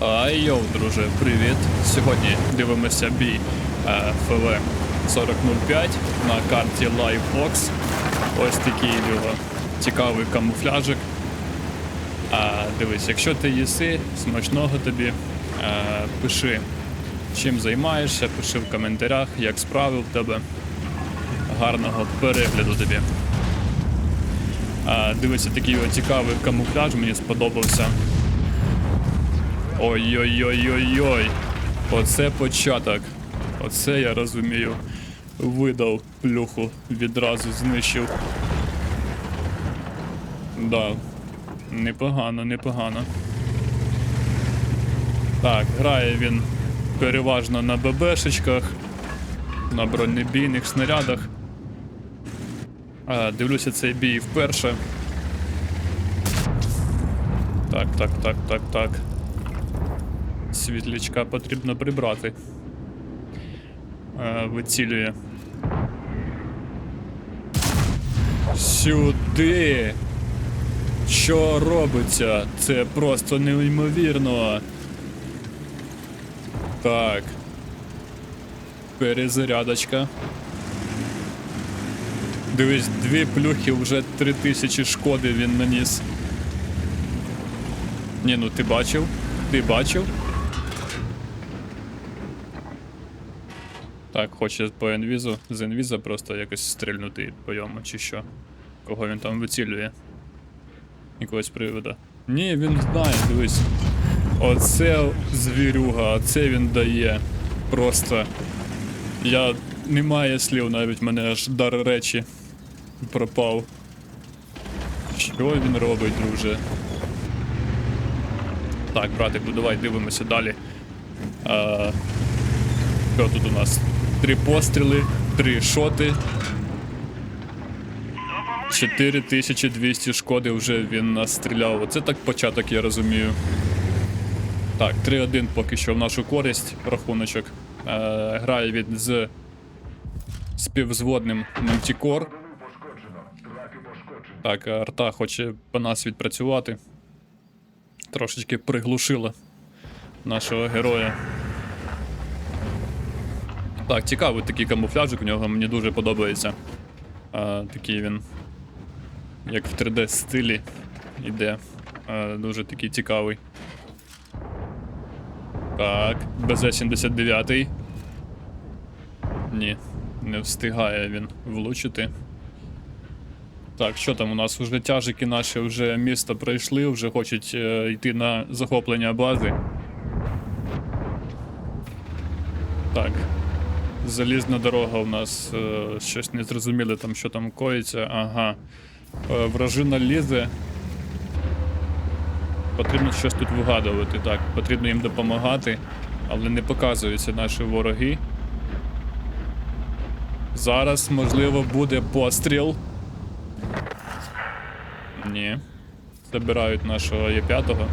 Ай йоу, друже, привіт! Сьогодні дивимося бій е, ФВ 4005 на карті Livebox. Ось такий його цікавий камуфляжик. А, дивись, якщо ти їси, смачного тобі, е, пиши, чим займаєшся, пиши в коментарях, як справи в тебе. Гарного перегляду тобі. А, дивися, такий от цікавий камуфляж, мені сподобався. Ой-ой-ой-ой-ой. Оце початок. Оце я розумію. Видав плюху, відразу знищив. Да. Непогано, непогано. Так, грає він переважно на ББшечках, на бронебійних снарядах. А, дивлюся цей бій вперше. Так, так, так, так, так. Світлячка потрібно прибрати. Е, вицілює. Сюди. Що робиться? Це просто неймовірно. Так. Перезарядочка. Дивись, дві плюхи вже 3000 шкоди він наніс. Ні, ну ти бачив? Ти бачив? Так, хоче по інвізу, з інвіза просто якось стрільнути по йому, чи що. Кого він там вицілює. Якогось привода. Ні, він знає, дивись. Оце звірюга, оце він дає. Просто. Я. Немає слів навіть, мене аж дар речі пропав. Що він робить, друже? Так, братику, давай дивимося далі. А, що тут у нас? Три постріли, три шоти. 4200 шкоди вже він настріляв. Оце так початок, я розумію. Так, 3-1 поки що в нашу користь рахуночок. Е, грає він з співзводним Мантікор. Так, арта хоче по нас відпрацювати. Трошечки приглушила нашого героя. Так, цікавий такий камуфляжик у нього, мені дуже подобається. А, такий він. Як в 3D стилі іде. А, дуже такий цікавий. Так, БЗ-79. Ні, не встигає він влучити. Так, що там у нас? Уже тяжики наші вже місто пройшли, вже хочуть е, йти на захоплення бази. Так. Залізна дорога у нас е, щось не зрозуміли там, що там коїться. Ага. Е, вражина лізе. Потрібно щось тут вигадувати. Так, потрібно їм допомагати, але не показуються наші вороги. Зараз, можливо, буде постріл. Ні. Забирають нашого Є5.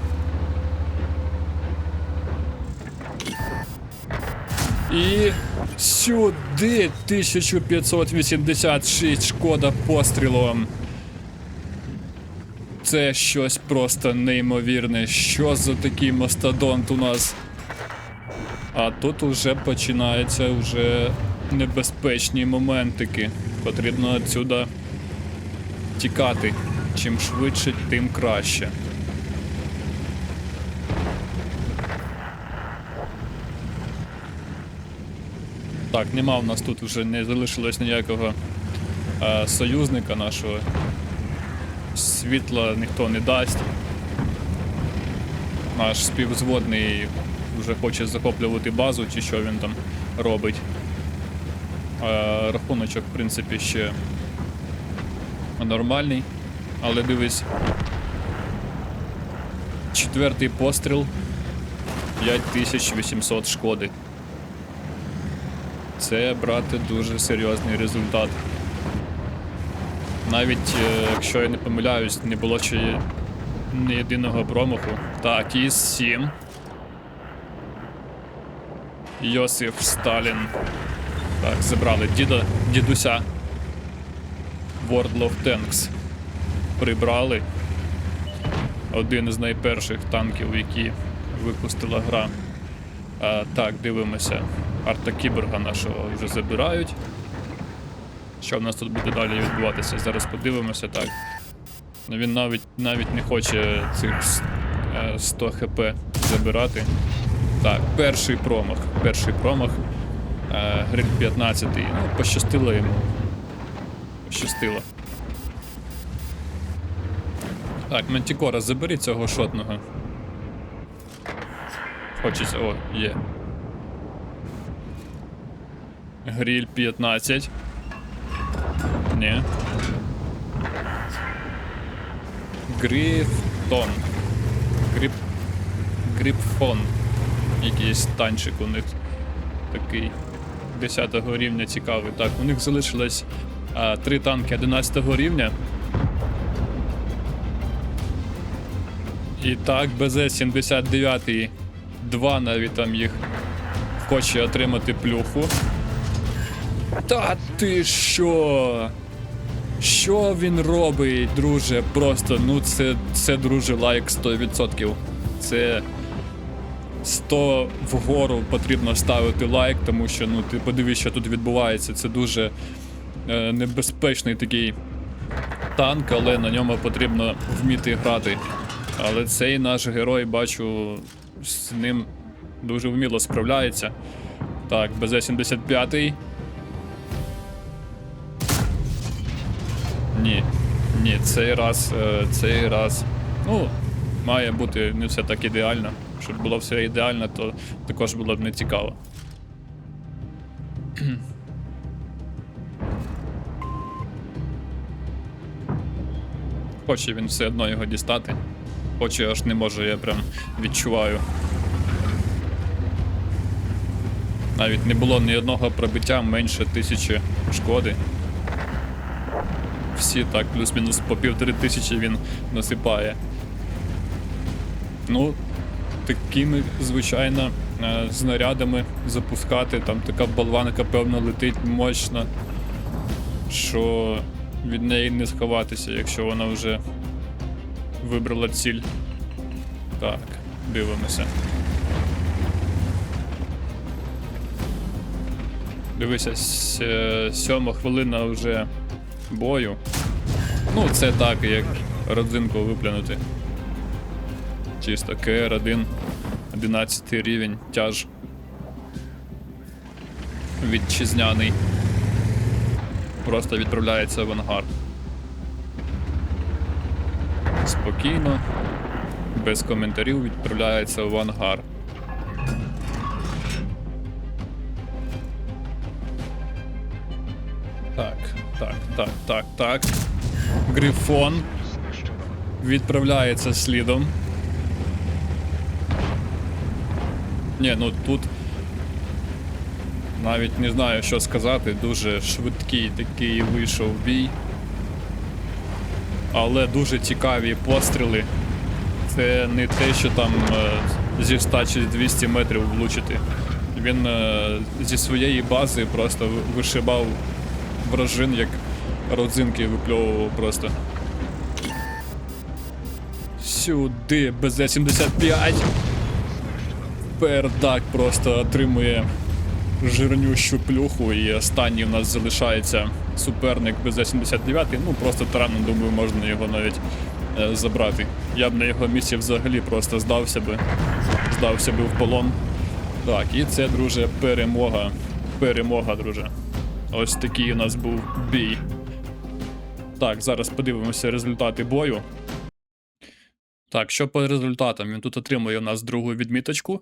І сюди 1586 шкода пострілом. Це щось просто неймовірне. Що за такий мастодонт у нас? А тут уже починаються вже небезпечні моментики. Потрібно отсюда тікати. Чим швидше, тим краще. Так, нема у нас тут вже не залишилось ніякого е, союзника нашого. Світла ніхто не дасть. Наш співзводний вже хоче захоплювати базу, чи що він там робить. Е, рахуночок, в принципі, ще нормальний. Але дивись. Четвертий постріл. 5800 шкоди. Це, брате, дуже серйозний результат. Навіть е, якщо я не помиляюсь, не було ще ні єдиного промаху. Так, із 7. Йосиф Сталін. Так, забрали діда, дідуся. World of Tanks. Прибрали. Один із найперших танків, які випустила гра. А, так, дивимося. Арта Кіборга нашого вже забирають. Що в нас тут буде далі відбуватися? Зараз подивимося, так. Ну, Він навіть навіть не хоче цих е, 100 хп забирати. Так, перший промах. Перший промах. Е, Гриль 15. Ну, пощастило йому. Пощастило. Так, Мантікора, забери цього шотного. Хочеться. О, є. Гриль 15. Ні. Грифтон. Грип. Грипфон. Якийсь танчик у них такий 10 рівня цікавий. Так, у них залишилось а, три танки 11 рівня. І так, БЗ-79, два навіть там їх хоче отримати плюху. Та ти що? Що він робить, друже? Просто, ну це, це друже, лайк 100%. Це 100 вгору потрібно ставити лайк, тому що ну ти подивись, що тут відбувається. Це дуже е, небезпечний такий танк, але на ньому потрібно вміти грати. Але цей наш герой, бачу, з ним дуже вміло справляється. Так, БЗ-75. Ні. Ні, цей раз, е, цей раз. Ну, має бути не все так ідеально. Щоб було все ідеально, то також було б не цікаво. Хоче він все одно його дістати. Хоче аж не може, я прям відчуваю. Навіть не було ні одного пробиття менше тисячі шкоди. Всі так, плюс-мінус по півтори тисячі він насипає. Ну, такими, звичайно, е, знарядами запускати. Там така болванка, певно, летить мощно, що від неї не сховатися, якщо вона вже вибрала ціль. Так, дивимося. Дивися, е, сьома хвилина вже бою. Ну, це так, як родзинку виплюнути. Чисто КР-1, 11 рівень, тяж. Вітчизняний. Просто відправляється в ангар. Спокійно, без коментарів відправляється в ангар. Так, так, так, так, так. Грифон відправляється слідом. Ні, ну тут навіть не знаю, що сказати. Дуже швидкий такий вийшов бій. Але дуже цікаві постріли. Це не те, що там е, зі 100 чи 200 метрів влучити. Він е, зі своєї бази просто вишибав вражин, як родзинки випльовував просто. Сюди, БЗ-75. Пердак просто отримує жирнющу плюху, і останній у нас залишається суперник БЗ-79. Ну, просто тараном, думаю, можна його навіть е, забрати. Я б на його місці взагалі просто здався би. Здався би в полон. Так, і це, друже, перемога. Перемога, друже. Ось такий у нас був бій. Так, зараз подивимося результати бою. Так, що по результатам? Він тут отримує у нас другу відміточку.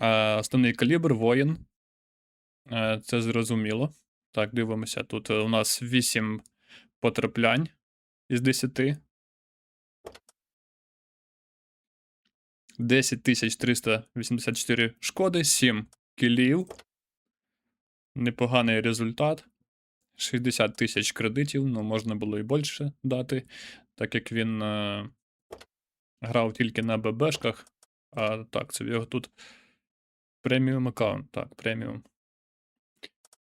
Е, основний калібр, воїн. Е, це зрозуміло. Так, дивимося. Тут е, у нас 8 потраплянь із 10. 10 384 шкоди, 7 кілів. Непоганий результат. 60 тисяч кредитів, ну можна було і більше дати, так як він е, грав тільки на ББшках. А так, це його тут преміум аккаунт. Так, преміум.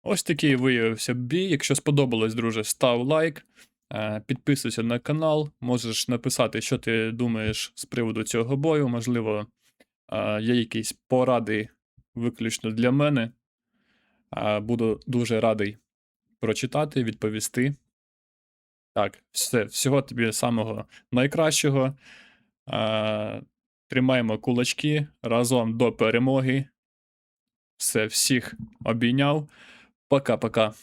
Ось такий виявився бій. Якщо сподобалось, друже, став лайк. е, Підписуйся на канал. Можеш написати, що ти думаєш з приводу цього бою. Можливо, е, є якісь поради виключно для мене, е, буду дуже радий прочитати, відповісти. Так, все, всього тобі самого найкращого. Тримаємо кулачки разом до перемоги. Все, всіх обійняв. Пока-пока.